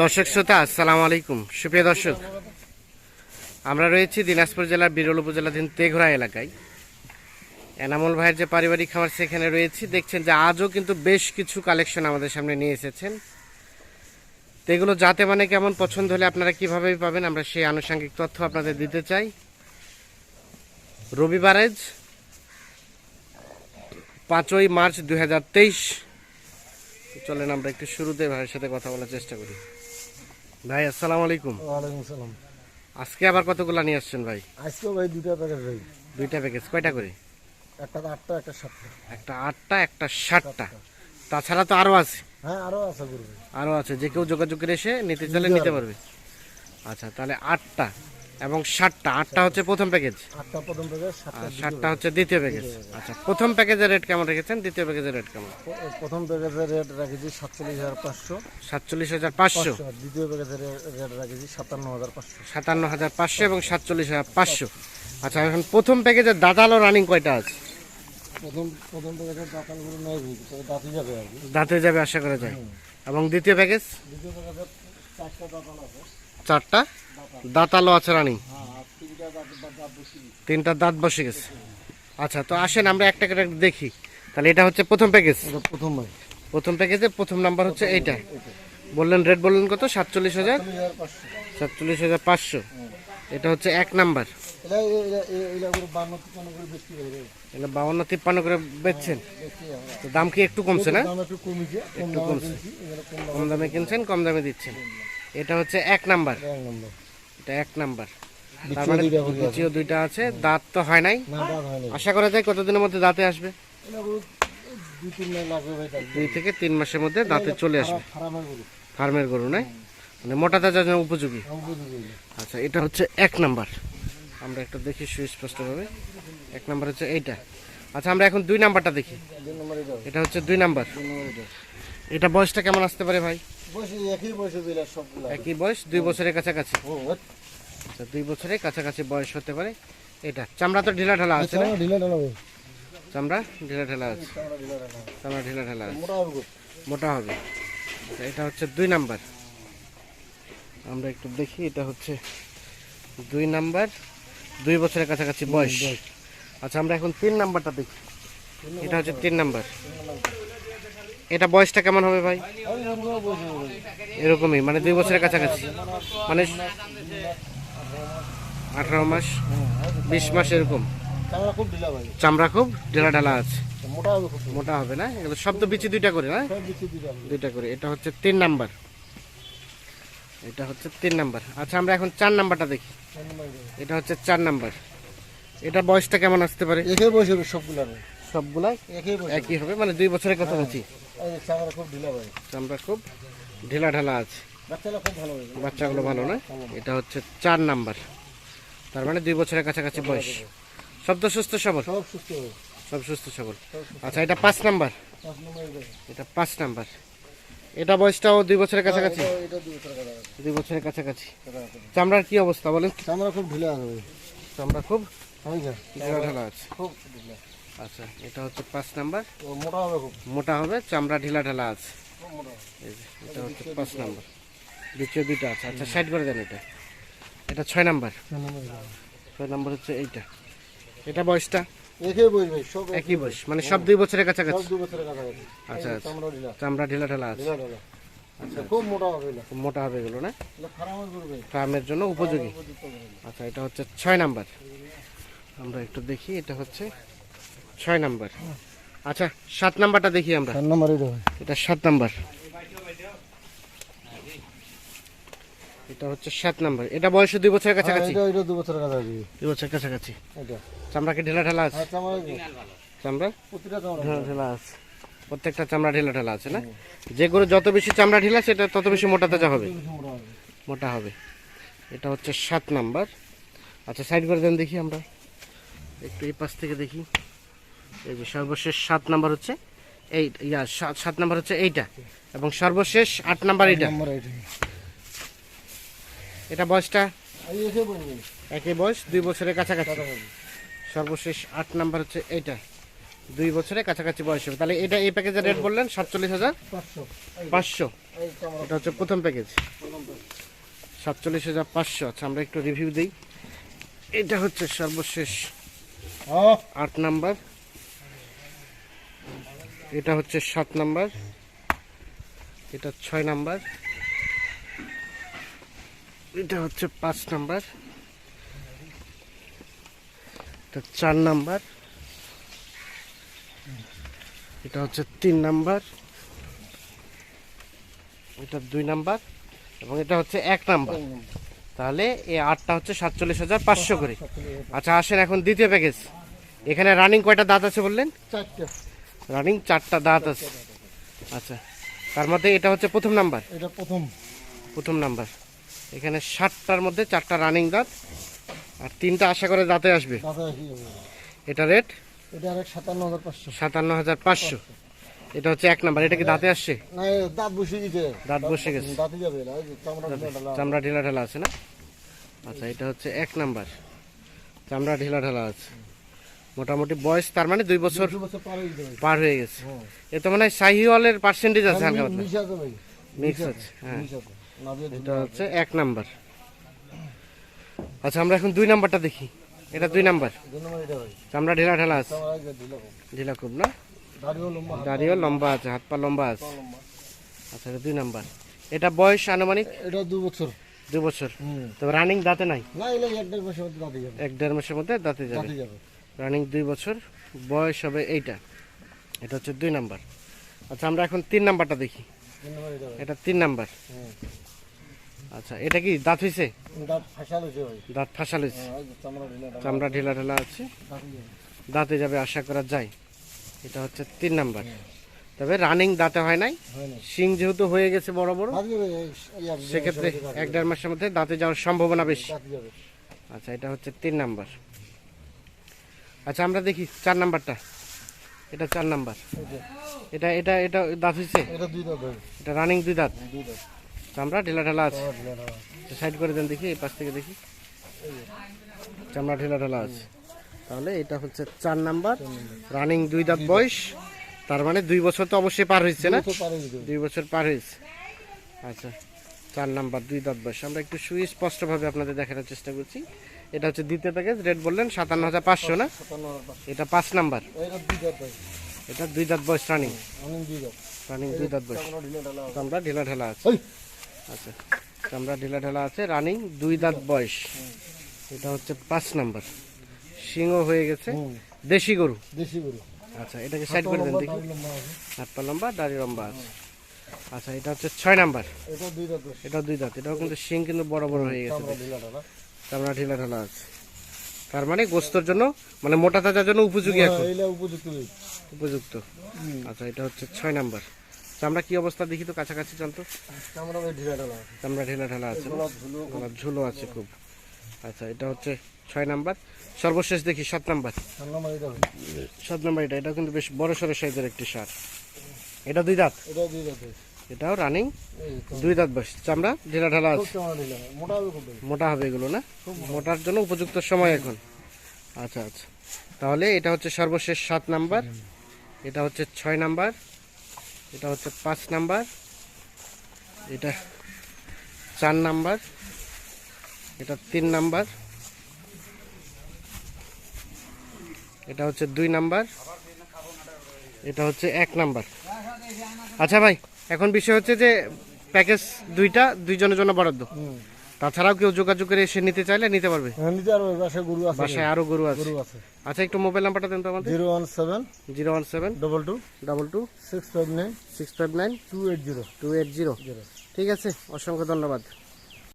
দর্শক শ্রোতা, আসসালামু আলাইকুম। সুপ্রিয় দর্শক, আমরা রয়েছি দিনাজপুর জেলার বিরল উপজেলাধীন তেঘরা এলাকায়। এনামুল ভাইয়ের যে পারিবারিক খামার সেখানে রয়েছি। দেখছেন যে আজও কিন্তু বেশ কিছু কালেকশন আমাদের সামনে নিয়ে এসেছেন। তো এগুলো যাতে মানে কেমন পছন্দ হলে আপনারা কীভাবে পাবেন, আমরা সেই আনুষঙ্গিক তথ্য আপনাদের দিতে চাই। রবিবারেজ পাঁচই মার্চ দুই হাজার তেইশ চলেন আমরা একটু শুরুতে ভাইয়ের সাথে কথা বলার চেষ্টা করি। ভাই আসসালামু আলাইকুম। ওয়ালাইকুম সালাম আজকে আবার কতগুলা নিয়ে আসছেন ভাই? আজকে ভাই দুটা প্যাকেট ভাই। দুইটা প্যাকেজ কয়টা করে? একটা আটটা একটা সাতটা। একটা আটটা একটা ষাটটা তাছাড়া তো আরও আছে। হ্যাঁ আরও আছে করবে আরও আছে যে কেউ যোগাযোগ করে এসে নিতে চাইলে নিতে পারবে। আচ্ছা তাহলে আটটা। এবং ষাটটা আটটা হচ্ছে প্রথম প্যাকেজ আটটা প্রথম সাতটা ষাটটা হচ্ছে দ্বিতীয় প্যাকেজ আচ্ছা প্রথম প্যাকেজের রেট কেমন রেখেছেন? দ্বিতীয় প্যাকেজের রেট কেমন? প্রথম প্যাকেজের রেট রাখেছি সাতচল্লিশ হাজার পাঁচশো। সাতচল্লিশ হাজার পাঁচশো? দ্বিতীয় প্যাকেজের রেট রাখেছি সাতান্ন হাজার পাঁচশো। সাতান্ন হাজার পাঁচশো এবং সাতচল্লিশ হাজার পাঁচশো। আচ্ছা এখন প্রথম প্যাকেজের দাঁতালো রানিং কয়টা আছে? প্রথম প্রথম প্যাকেজের দাঁতালগুলো নয় দাঁতই যাবে আর কি। দাঁতে যাবে আশা করা যায়। এবং দ্বিতীয় প্যাকেজ দ্বিতীয় প্যাকেজের চারটা দাঁতাল আছে। চারটা? দাঁতালো আছে রানিং? হ্যাঁ তিনটা দাঁত বসে গেছে। আচ্ছা তো আসেন আমরা একটা করে দেখি। তাহলে এটা হচ্ছে প্রথম প্যাকেজ প্রথম প্রথম প্যাকেজের প্রথম নাম্বার হচ্ছে এইটা। বললেন রেট বললেন কত? সাতচল্লিশ হাজার? সাতচল্লিশ হাজার পাঁচশো। এটা হচ্ছে এক নাম্বার এটা বাউন্ন তিপ্পান্ন করে বেচছেন। তো দাম কি একটু কমছে না? একটু কমছে কম দামে কম কিনছেন কম দামে দিচ্ছেন। এটা হচ্ছে এক নাম্বার এক নম্বর এটা এক নাম্বার। তার দ্বিতীয় মানে দুইটা আছে। দ্বিতীয় দুইটা আছে দাঁত তো হয় নাই। আশা করা যায় কতদিনের মধ্যে দাঁতে আসবে? দুই থেকে তিন মাসের মধ্যে দাঁতে চলে আসবে। ফার্মের গরু। নাই? মানে মোটা জন্য উপযোগী। গেলি আচ্ছা এটা হচ্ছে এক নাম্বার। আমরা একটু দেখি সুস্পষ্টভাবে। এক নাম্বার হচ্ছে এইটা। আচ্ছা আমরা এখন দুই নাম্বারটা দেখি। এটা হচ্ছে দুই নম্বর। এটা বয়সটা কেমন আসতে পারে ভাই? একই বয়সে সবগুলো। একই বয়স দুই বছরের কাছাকাছি। ওই আচ্ছা। দুই বছরের কাছাকাছি বয়স হতে পারে। এটা চামড়া তো ঢিলা ঢালা আছে না? চামড়া ঢিলা ঢালা চামড়া ঢিলা ঢালা আছে। চামড়া ঢিলা ঢালা আছে। মোটা হবে গরু। মোটা হবে। আচ্ছা, এটা হচ্ছে দুই নাম্বার। আমরা একটু দেখি এটা হচ্ছে দুই নাম্বার দুই বছরের কাছাকাছি বয়স। আচ্ছা আমরা এখন তিন নাম্বারটা দেখি। এটা হচ্ছে তিন নাম্বার। এটা বয়সটা কেমন হবে ভাই। এরকমই মানে দুই বছরের কাছাকাছি। মানে আঠারো মাস, বিশ মাস এরকম। চামড়া খুব ঢিলা ঢেলা আছে। মোটা হবে না? এগুলো সব তো বিচি দুইটা করে, না? দুইটা করে। এটা হচ্ছে তিন নাম্বার। এটা হচ্ছে তিন নাম্বার। আচ্ছা আমরা এখন চার নাম্বারটা দেখি। এটা। হচ্ছে চার নাম্বার। এটা বয়সটা কেমন আসতে পারে? একই বয়স হবে সবগুলো সবগুলাই একই হবে মানে দুই বছরের কাছাকাছি। এই যে চামড়া খুব ঢিলা ভাই চামড়া খুব ঢিলা ঢালা আছে। বাচ্চারা খুব ভালো হবে বাচ্চাগুলো ভালো না? এটা হচ্ছে চার নাম্বার। তার মানে দুই বছরের কাছাকাছি বয়স। সব তো সুস্থ সবল? সব সুস্থ সব সুস্থ সবল। আচ্ছা এটা পাঁচ নাম্বার? এটা পাঁচ নাম্বার। এটা বয়সটাও দুই বছরের কাছাকাছি? এটা- এটা দুই বছরের কাছাকাছি। চামড়ার কি অবস্থা বলেন? চামড়া খুব ঢিলা চামড়া খুব হয়। ঢিলা ঢালা আছে। খুব ঢিলা। আচ্ছা এটা হচ্ছে পাঁচ নাম্বার। মোটা হবে মোটা হবে চামড়া ঢিলা ঢালা আছে। এটা হচ্ছে পাঁচ নাম্বার। দ্বিতীয় দুইটা আছে। আচ্ছা সাইড করে দেন এটা। এটা ছয় নাম্বার। ছয় নাম্বার হচ্ছে এইটা। এটা বয়সটা? একই বয়স ভাই সব একই বয়স। মানে সব দুই বছরের সব কাছাকাছি দুই বছরের কাছাকাছি। আচ্ছা, আচ্ছা। চামড়া ঢিলা। চামড়া ঢিলা ঢালা আছে। আচ্ছা খুব মোটা হবে মোটা হবে এগুলো না? ফার্মের জন্য উপযোগী। আচ্ছা এটা হচ্ছে ছয় নাম্বার। আমরা একটু দেখি এটা হচ্ছে ছয় নাম্বার। আচ্ছা সাত নাম্বারটা দেখি আমরা। নম্বর এটা এটা সাত নাম্বার। এটা হচ্ছে সাত নাম্বার। এটা বয়স দুই বছরের কাছাকাছি? এটা এটা দু বছরের কাছাকাছি। দুই বছরের কাছাকাছি। এটা। চামড়াকে ঢেলা ঢালা আছে? আর চামড়া চামড়া? প্রতিটা চামড়া ঢেলা। আছে। প্রত্যেকটা চামড়া ঢেলা ঢালা আছে না? যে গরু যত বেশি চামড়া ঢিলা সেটা তত বেশি মোটা তাজা হবে। মোটা হবে। মোটা হবে। এটা হচ্ছে সাত নাম্বার। আচ্ছা সাইড করে দেন দেখি আমরা। একটু এই পাশ থেকে দেখি। এই যে সর্বশেষ সাত নাম্বার হচ্ছে এই ইয়া সাত নাম্বার হচ্ছে এইটা। এবং সর্বশেষ আট নাম্বার এইটা। এটা বয়সটা? একই বয়স দুই বছরের কাছাকাছি। সর্বশেষ আট নাম্বার হচ্ছে এইটা। দুই বছরের কাছাকাছি বয়স হবে। তাহলে এটা এই প্যাকেজের রেট বললেন সাতচল্লিশ হাজার? পাঁচশো। এটা হচ্ছে প্রথম প্যাকেজ। সাতচল্লিশ হাজার পাঁচশো। আচ্ছা আমরা একটু রিভিউ দিই। এটা হচ্ছে সর্বশেষ আট নাম্বার। এটা হচ্ছে সাত নাম্বার। এটা ছয় নাম্বার। এটা হচ্ছে পাঁচ নাম্বার। এটা চার নাম্বার। এটা হচ্ছে তিন নাম্বার। এটা দুই নাম্বার এবং এটা হচ্ছে এক নাম্বার। তাহলে এই আটটা হচ্ছে সাতচল্লিশ হাজার পাঁচশো করে। আচ্ছা আসেন এখন দ্বিতীয় প্যাকেজ এখানে রানিং কয়টা দাঁত আছে বললেন? চারটে। রানিং চারটা দাঁত আছে। আচ্ছা তার মধ্যে এটা হচ্ছে প্রথম নাম্বার? এটা প্রথম। প্রথম নাম্বার। এখানে ষাটটার মধ্যে চারটা রানিং দাঁত আর তিনটা আশা করে দাঁতে আসবে? এটা রেট এটা সাতান্ন হাজার পাঁচশো। সাতান্ন হাজার পাঁচশো। এটা হচ্ছে এক নাম্বার এটা কি দাঁতে আসছে? দাঁত বসে গেছে। দাঁত বসে চামড়া ঢিলা ঢালা। চামড়া ঢিলা ঢালা আছে না? আচ্ছা এটা হচ্ছে এক নাম্বার। চামড়া ঢিলা ঢালা আছে। মোটামুটি বয়স তার মানে দুই বছর পার হয়ে হয়ে গেছে। হ্যাঁ। এ তো মানে হয় শাহিওয়ালের পার্সেন্টেজ আছে হালকা আছে ভাই। মিক্স আছে হ্যাঁ। এটা হচ্ছে এক নাম্বার। আচ্ছা আমরা এখন দুই নাম্বারটা দেখি। এটা দুই নাম্বার। চামড়া ঢিলা ঢালা আছে। ঢিলা খুব। না? দাড়িও লম্বা আছে হাত পা লম্বা আছে। আচ্ছা এটা দুই নাম্বার। এটা বয়স আনুমানিক? এটা দু বছর। দু বছর। তবে রানিং দাঁতে নাই? এক দেড় মাসের মধ্যে দাঁতে যাবে। রানিং দুই বছর বয়স হবে এইটা। এটা হচ্ছে দুই নাম্বার। আচ্ছা আমরা এখন তিন নাম্বারটা দেখি। এটা তিন নাম্বার। আচ্ছা এটা কি দাঁত হয়েছে দাঁত ফাঁসাল হয়েছে হ্যাঁ, চামড়া ঢিলা ঢালা। আছে। দাঁতে যাবে আশা করা যায়। এটা হচ্ছে তিন নাম্বার। তবে রানিং দাঁতে হয় নাই। হয় শিং যেহেতু হয়ে গেছে বড় বড় সেক্ষেত্রে এক দেড় মাসের মধ্যে দাঁতে যাওয়ার সম্ভাবনা বেশি। আচ্ছা এটা হচ্ছে তিন নাম্বার। আচ্ছা আমরা দেখি চার নাম্বারটা। এটা চার নাম্বার। এটা এটা এটা দাঁত হয়েছে এটা দুই দাঁত এটা রানিং দুই দাঁত? দুই দাঁত। চামড়া ঢেলা ঢালা আছে। সাইড করে দেন দেখি এই পাশ থেকে দেখি। চামড়া ঢেলা ঢালা আছে। তাহলে এটা হচ্ছে চার নাম্বার। রানিং দুই দাঁত বয়স। তার মানে দুই বছর তো অবশ্যই পার হয়েছে না? দুই বছর পার যেতে হবে। দুই বছর পার হয়েছে আচ্ছা চার নাম্বার দুই দাঁত বয়স। আমরা একটু সুস্পষ্টভাবে আপনাদের দেখানোর চেষ্টা করছি। এটা হচ্ছে দ্বিতীয় প্যাকেজ রেট বললেন সাতান্ন হাজার পাঁচশো না। এটা পাঁচ নাম্বার। এটা দুই দাঁত বয়স। রানিং। রানিং দুই দাঁত বয়স। চামড়া ঢিলা ঢালা আছে। আচ্ছা চামড়া ঢিলা ঢালা আছে রানিং দুই দাঁত বয়স। এটা হচ্ছে পাঁচ নাম্বার। সিংহ হয়ে গেছে। দেশি গরু। দেশি গরু। আচ্ছা এটাকে সাইড করে দেন দেখি। হাত পা লম্বা দাড়ি লম্বা আছে। আচ্ছা এটা হচ্ছে ছয় নাম্বার। এটা দুই দাঁত। এটাও দুই দাঁত এটাও কিন্তু শিং কিন্তু বড় বড় হয়ে গেছে চামড়া ঢিলা ঢালা। আছে। তার মানে গোস্তর জন্য মানে মোটা তাজার জন্য উপযোগী হ্যাঁ, এখন? উপযুক্ত উপযুক্ত। আচ্ছা এটা হচ্ছে ছয় নাম্বার। চামড়া কি অবস্থা দেখি তো কাছাকাছি জানতো চামড়া ঢিলা ঢালা আছে। ঝুলো, আছে খুব। আচ্ছা এটা হচ্ছে ছয় নাম্বার। সর্বশেষ দেখি সাত নাম্বার। সাত নম্বর এটা এটা। কিন্তু বেশ বড় সড়ো সাইজের একটি সার। এটা দুই দাঁত? এটা দুই দাঁত। এটাও রানিং দুই দাঁত বয়স। চামড়া ঢিলা ঢালা আছে। মোটা হবে এগুলো না? মোটার জন্য উপযুক্ত সময় এখন। আচ্ছা আচ্ছা। তাহলে এটা হচ্ছে সর্বশেষ সাত নাম্বার। এটা হচ্ছে ছয় নাম্বার। এটা হচ্ছে পাঁচ নাম্বার। এটা চার নাম্বার। এটা তিন নাম্বার। এটা হচ্ছে দুই নাম্বার। এটা হচ্ছে এক নাম্বার। আচ্ছা ভাই এখন বিষয় হচ্ছে যে প্যাকেজ দুইটা দুইজনের জন্য বরাদ্দ। তাছাড়াও কেউ যোগাযোগ করে এসে নিতে চাইলে নিতে পারবে। হ্যাঁ, নিতে পারবে, বাসায় গরু আছে। বাসায় আরও গরু আছে। গরু আছে। আচ্ছা একটু মোবাইল নাম্বারটা দেন তো আমাদের। Zero one seven zero one seven double two double two six five nine six five nine two eight zero. Two eight zero. Zero. ঠিক আছে অসংখ্য ধন্যবাদ।